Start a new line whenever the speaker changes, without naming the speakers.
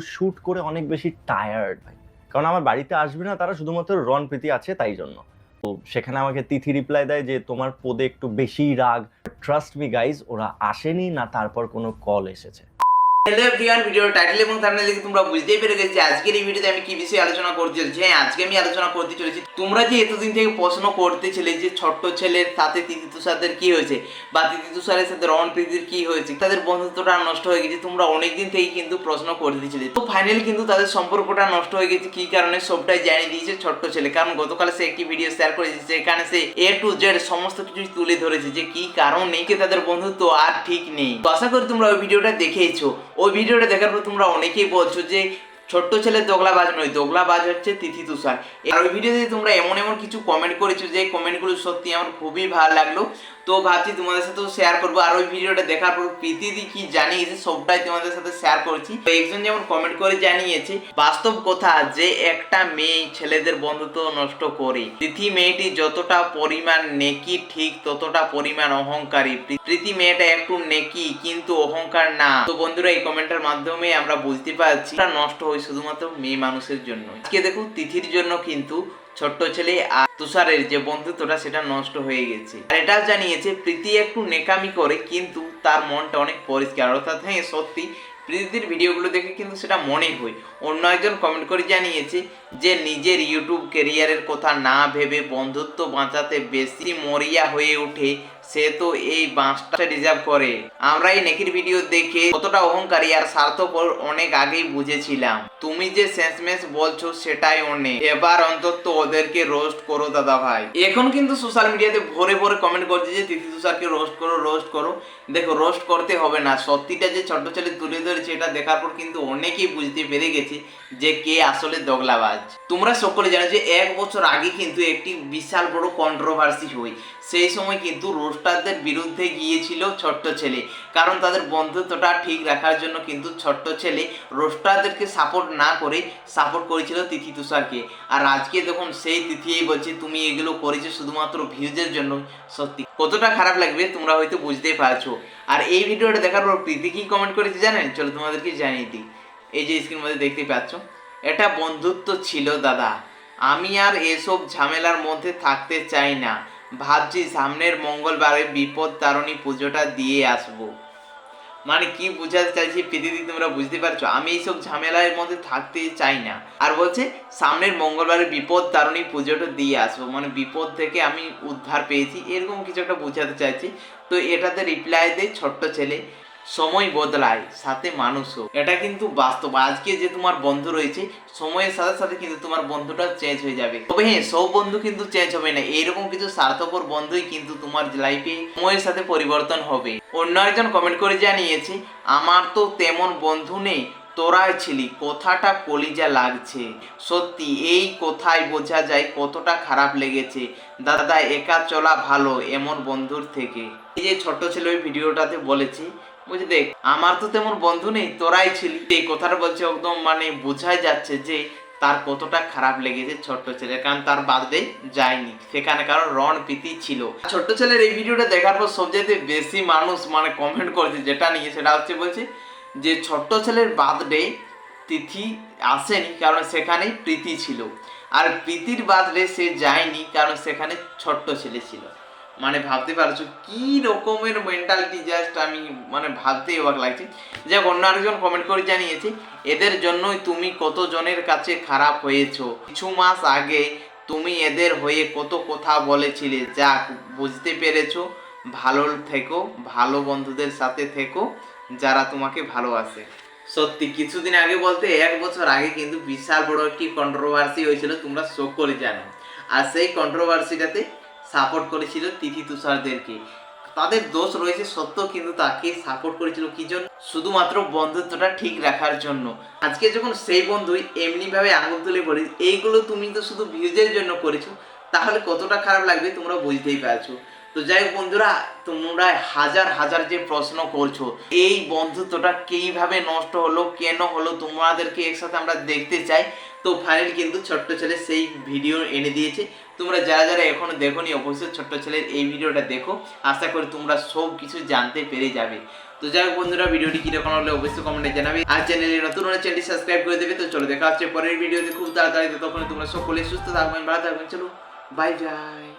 Shoot করে অনেক বেশি টায়ার্ড ভাই। কারণ আমার বাড়িতে আসবে না, তারা শুধুমাত্র রন প্রীতি আছে তাই জন্য। তো সেখানে আমাকে তিথি রিপ্লাই দেয় যে, তোমার পদে একটু বেশি রাগ। ট্রাস্ট মি গাইজ ওরা আসেনি, না তারপর কোনো কল এসেছে।
হ্যালো এভরিওয়ান ভিডিওর টাইটেল এবং থাম্বনেল দেখে তোমরা বুঝতেই পেরে গেছো আজকের এই ভিডিওতে আমি কি বিষয়ে আলোচনা করতে চলেছি। হ্যাঁ আজকে আমি আলোচনা করতে চলেছি। তোমরা যে এতদিন থেকে প্রশ্ন করতেছিলে যে ছোট্ট ছেলের সাথে তিথি তুষারদের কি হয়েছে বা তিথি তুষারের সাথে রন প্রীতির কি হয়েছে, তাদের বন্ধুত্বটা নষ্ট হয়ে গেছে, তোমরা অনেকদিন থেকেই কিন্তু প্রশ্ন করতেছিলে তো ফাইনালি কিন্তু তাদের সম্পর্কটা নষ্ট হয়ে গেছে, কি কারণে সবটাই জানিয়ে দিয়েছে ছোট্ট ছেলে। কারণ গতকাল সে একটি ভিডিও শেয়ার করেছে, যেখানে সে এ টু জেড সমস্ত কিছু তুলে ধরেছে যে কি কারণে তাদের বন্ধুত্ব আর ঠিক নেই। আশা করি তোমরা ওই ভিডিওটা দেখেইছো। ওই ভিডিওটা দেখার পর তোমরা অনেকেই বলছো যে ছোট্ট ছেলে দোগলাবাজ নয় দোগলাবাজ হচ্ছে তিথি তুষার। আর ওই ভিডিওতে তোমরা এমন এমন কিছু কমেন্ট করেছ যে কমেন্টগুলো সত্যি আমার খুবই ভালো লাগল। তো ভাবছি তোমাদের সাথেও শেয়ার করব। আর ওই ভিডিওটা দেখার পর প্রীতিদি কি জানিয়েছে সবটাই তোমাদের সাথে শেয়ার করছি। তো একজন যেমন কমেন্ট করে জানিয়েছে, বাস্তব কথা যে একটা মেয়ে ছেলেদের বন্ধুত্ব নষ্ট করে। তিথি মেয়েটি যতটা পরিমাণ নেকি, ঠিক ততটা পরিমাণ অহংকারী। প্রীতি মেয়েটা একটু নেকি, কিন্তু অহংকার না। তো বন্ধুরা, এই কমেন্টের মাধ্যমে আমরা বুঝতে পারছি, নষ্ট হয় শুধুমাত্র মেয়ে মানুষের জন্য আজকে দেখো তিথির জন্য কিন্তু ছোট্ট ছেলে আর তুষারের যে বন্ধুত্বটা, সেটা নষ্ট হয়ে গেছে। আর এটা জানিয়েছে, প্রীতি একটু নেকামি করে, কিন্তু তার মনটা অনেক পরিষ্কার। অর্থাৎ হ্যাঁ সত্যি, প্রীতির ভিডিওগুলো দেখে কিন্তু সেটা মনে হয়। অন্য একজন কমেন্ট করে জানিয়েছে যে, নিজের ইউটিউব কেরিয়ারের কথা না ভেবে বন্ধুত্ব বাঁচাতে বেশি মরিয়া হয়ে ওঠে সে তো এই বাঁশটা রিজার্ভ করে। আমরা এই নেকির ভিডিও দেখে কতটা অহংকারী আর স্বার্থপর অনেক আগেই বুঝেছিলাম। তুমি যে শেষমেশ বলছো সেটাই অনেক। এবার অন্তত ওদেরকে রোস্ট করো দাদা ভাই। এখন কিন্তু সোশ্যাল মিডিয়াতে ভরে ভরে কমেন্ট করছে যে, তিথি তুষারকে রোস্ট করো রোস্ট করো। দেখো রোস্ট করতে হবে না। সত্যিটা যে ছোট ছেলে তুলে ধরেছে, এটা দেখার পর কিন্তু অনেকেই বুঝতে পেরে গেছে যে কে আসলে দগলাবাজ তোমরা সকলে জানো যে, এক বছর আগে কিন্তু একটি বিশাল বড় কন্ট্রোভার্সি হয় সেই সময় কিন্তু রোস্টারদের বিরুদ্ধে গিয়েছিল ছোট্ট ছেলে। কারণ তাদের বন্ধুত্বটা ঠিক রাখার জন্য কিন্তু ছোট্ট ছেলে রোস্টারদেরকে সাপোর্ট না করে সাপোর্ট করেছিল তিথি তুষারকে। আর আজকে যখন সেই তিথিই বলছে, তুমি এগুলো করেছ শুধুমাত্র ভিউজের জন্য। সত্যি। কতটা খারাপ লাগবে তোমরা হয়তো বুঝতেই পারছ। আর এই ভিডিওটা দেখার পর প্রীতি কি কমেন্ট করেছে জানেন? চলো তোমাদেরকে জানিয়ে দিই। এই যে স্ক্রিন মধ্যে দেখতে পাচ্ছ, এটা বন্ধুত্ব ছিল দাদা। আমি আর এসব ঝামেলার মধ্যে থাকতে চাই না। ভাবছি সামনের মঙ্গলবারে বিপদ তারণী পুজোটা দিয়ে আসব। মানে কি বুঝাতে চাইছি পৃথিবী তোমরা বুঝতে পারছ? আমি এইসব ঝামেলার মধ্যে থাকতে চাই না। আর বলছে, সামনের মঙ্গলবারে বিপদ তারণী পুজোটা দিয়ে আসব। মানে বিপদ থেকে আমি উদ্ধার পেয়েছি, এরকম কিছু একটা বোঝাতে চাইছি। তো এটাতে রিপ্লাই দেয় ছোট্ট ছেলে। সময় বদলায়, সাথে মানুষও এটা কিন্তু বাস্তব। আজকে যে তোমার বন্ধু রয়েছে, সময়ের সাথে সাথে কিন্তু তোমার বন্ধুটা চেঞ্জ হয়ে যাবে। তবে হ্যাঁ সব বন্ধু কিন্তু চেঞ্জ হবে না। এইরকম কিছু স্বার্থপর বন্ধুই কিন্তু তোমার লাইফে সময়ের সাথে পরিবর্তন হবে। অন্য একজন কমেন্ট করে জানিয়েছে, আমার তো তেমন বন্ধু নেই, তোরাই ছিলি। কথাটা কলিজা লাগছে। সত্যি, এই কথাই বোঝা যায় কতটা খারাপ লেগেছে। দাদা, একা চলা ভালো এমন বন্ধুর থেকে। এই যে ছোট ছেলে ওই ভিডিওটাতে বলেছে বুঝে দেখ, আমার তো তেমন বন্ধু নেই, তোরাই ছিলি। এই কথাটা বলছে একদম মানে বোঝাই যাচ্ছে যে তার কতটা খারাপ লেগেছে ছোট্ট ছেলে, কারণ তার বাদে যায়নি, সেখানে কারণ রণ প্রীতি ছিল। ছোট্ট ছেলের এই ভিডিওটা দেখার পর সবচেয়ে বেশি মানুষ মানে কমেন্ট করেছে, যেটা নিয়ে, সেটা হচ্ছে বলছে যে ছোট্ট ছেলের বার্থডে তিথি আসেনি, কারণ সেখানে প্রীতি ছিল। আর প্রীতির বার্থডে সে যায়নি, কারণ সেখানে ছোট্ট ছেলে ছিল। মানে ভাবতে পারছ কি রকমের মেন্টালিটি জাস্ট আমি মানে ভাবতেই অবাক লাগছে। যাক অন্য আরেকজন কমেন্ট করে জানিয়েছি, এদের জন্যই তুমি কত জনের কাছে খারাপ হয়েছো? কিছু মাস আগে তুমি এদের হয়ে কত কথা বলেছিলে। যাক, বুঝতে পেরেছ। ভালো থেকো, ভালো বন্ধুদের সাথে থেকো, যারা তোমাকে ভালোবাসে। সত্যি, কিছুদিন আগে বলতে এক বছর আগে কিন্তু বিশাল বড় একটি কন্ট্রোভার্সি হয়েছিল, তোমরা সকলে জানো। আর সেই কন্ট্রোভার্সিটাতে সাপোর্ট করেছিল তিথি তুষারদেরকে। তাদের দোষ রয়েছে সত্য কিন্তু তাকে সাপোর্ট করেছিল কি জন্য? শুধুমাত্র বন্ধুত্বটা ঠিক রাখার জন্য। আজকে যখন সেই বন্ধুই এমনিভাবে আঙুল তুলে পড়ে এইগুলো তুমি তো শুধু ভিউজের জন্য করেছ, তাহলে কতটা খারাপ লাগবে তোমরা বুঝতেই পারছ। তো যাই হোক বন্ধুরা, তোমরা হাজার হাজার যে প্রশ্ন করছ, এই বন্ধুত্বটা কীভাবে নষ্ট হলো, কেন হলো, তোমাদেরকে একসাথে আমরা দেখতে চাই, তো ফাইনাল কিন্তু ছোট্ট ছেলে সেই ভিডিও এনে দিয়েছে। তোমরা যারা যারা এখনও দেখোনি, অবশ্যই ছোট্ট ছেলের এই ভিডিওটা দেখো। আশা করি তোমরা সব কিছু জানতে পেরে যাবে। তো যাই হোক বন্ধুরা, ভিডিওটি কীরকম হলে অবশ্যই কমেন্টে জানাবে। আর চ্যানেলে নতুন হলে চ্যানেলটি সাবস্ক্রাইব করে দেবে। তো চলো, দেখা হচ্ছে পরের ভিডিওতে। খুব তাড়াতাড়ি তখন তোমরা সকলে সুস্থ থাকবেন ভালো থাকবেন চলো বাই বাই